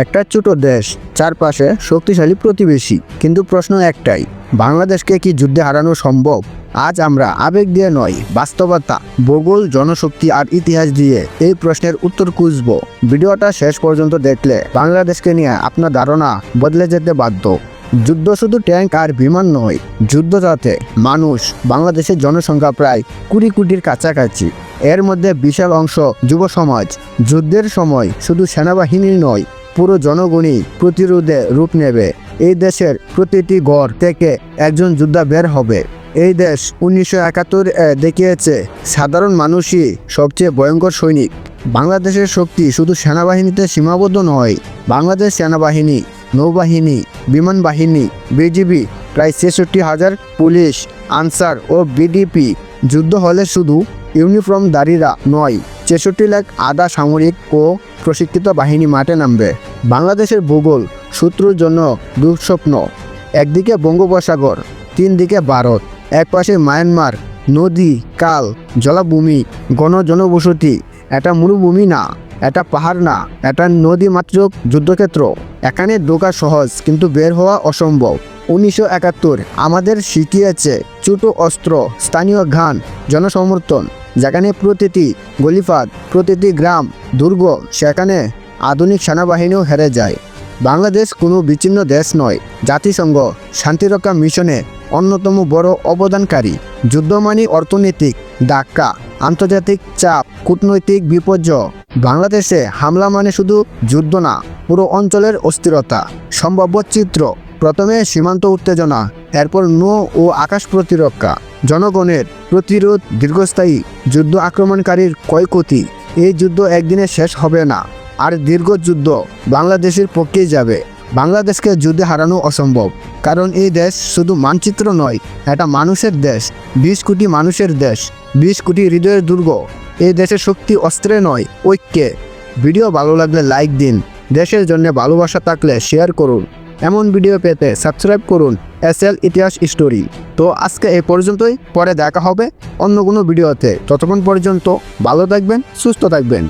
একটা ছোট দেশ, চারপাশে শক্তিশালী প্রতিবেশী। কিন্তু প্রশ্ন একটাই, বাংলাদেশকে কি যুদ্ধে হারানো সম্ভব? আজ আমরা আবেগ দিয়ে নয়, বাস্তবতা, ভূগোল, জনশক্তি আর ইতিহাস দিয়ে এই প্রশ্নের উত্তর খুঁজব। ভিডিওটা শেষ পর্যন্ত দেখলে বাংলাদেশকে নিয়ে আপনার ধারণা বদলে যেতে বাধ্য। যুদ্ধ শুধু ট্যাঙ্ক আর বিমান নয়, যুদ্ধ যাতে মানুষ, বাংলাদেশের জনসংখ্যা প্রায় কুড়ি কোটির কাছাকাছি। এর মধ্যে বিশাল অংশ যুব সমাজ যুদ্ধের সময় শুধু সেনাবাহিনী নয় পুরো জনগণই প্রতিরোধে রূপ নেবে। এই দেশের প্রতিটি ঘর থেকে একজন যোদ্ধা বের হবে। এই দেশ উনিশশো একাত্তর দেখিয়েছে, সাধারণ মানুষই সবচেয়ে ভয়ঙ্কর সৈনিক। বাংলাদেশের শক্তি শুধু সেনাবাহিনীতে সীমাবদ্ধ নয়, বাংলাদেশ সেনাবাহিনী, নৌবাহিনী, বিমান বাহিনী, বিজিবি, প্রায় ছেষট্টি হাজার পুলিশ, আনসার ও বিডিপি যুদ্ধ হলে শুধু ইউনিফর্মধারীরা নয় ছেষট্টি লাখ আধা সামরিক ও প্রশিক্ষিত বাহিনী মাঠে নামবে। বাংলাদেশের ভূগোল শত্রুর জন্য দুঃস্বপ্ন। একদিকে বঙ্গোপসাগর তিন দিকে ভারত। এক পাশে মায়ানমার, নদী, কাল, জলাভূমি, গণ জনবসতি। এটা মরুভূমি না, এটা পাহাড় না, এটা নদী মাত্র যুদ্ধক্ষেত্র। এখানে ঢোকা সহজ, কিন্তু বের হওয়া অসম্ভব। উনিশশো একাত্তর, আমাদের শিখিয়েছে ছোট অস্ত্র, স্থানীয় ঘান জনসমর্থন। যেখানে প্রতিটি গলিফাত, প্রতিটি গ্রাম, দুর্গ, সেখানে আধুনিক সেনাবাহিনীও হেরে যায়। বাংলাদেশ কোনো বিচ্ছিন্ন দেশ নয়। জাতিসংঘ শান্তিরক্ষা মিশনে অন্যতম বড় অবদানকারী। যুদ্ধ মানে অর্থনৈতিক ধাক্কা, আন্তর্জাতিক চাপ, কূটনৈতিক বিপর্যয়। বাংলাদেশে হামলা মানে শুধু যুদ্ধ না, পুরো অঞ্চলের অস্থিরতা। সম্ভাব্য চিত্র, প্রথমে সীমান্ত উত্তেজনা এরপর নৌ ও আকাশ প্রতিরক্ষা, জনগণের প্রতিরোধ, দীর্ঘস্থায়ী যুদ্ধ আক্রমণকারীর ক্ষয়ক্ষতি, এই যুদ্ধ একদিনে শেষ হবে না। আর দীর্ঘ যুদ্ধ বাংলাদেশের পক্ষেই যাবে। বাংলাদেশকে যুদ্ধে হারানো অসম্ভব, কারণ এই দেশ শুধু মানচিত্র নয়, এটা মানুষের দেশ, বিশ কোটি মানুষের দেশ, বিশ কোটি হৃদয়ের দুর্গ। এই দেশের শক্তি অস্ত্রে নয়, ঐক্যে। ভিডিও ভালো লাগলে লাইক দিন, দেশের জন্য ভালোবাসা থাকলে শেয়ার করুন। এমন ভিডিও পেতে সাবস্ক্রাইব করুন এস এল ইতিহাস স্টোরি। তো আজকে এ পর্যন্তই, পরে দেখা হবে অন্য কোনো ভিডিওতে। ততক্ষণ পর্যন্ত ভালো থাকবেন, সুস্থ থাকবেন।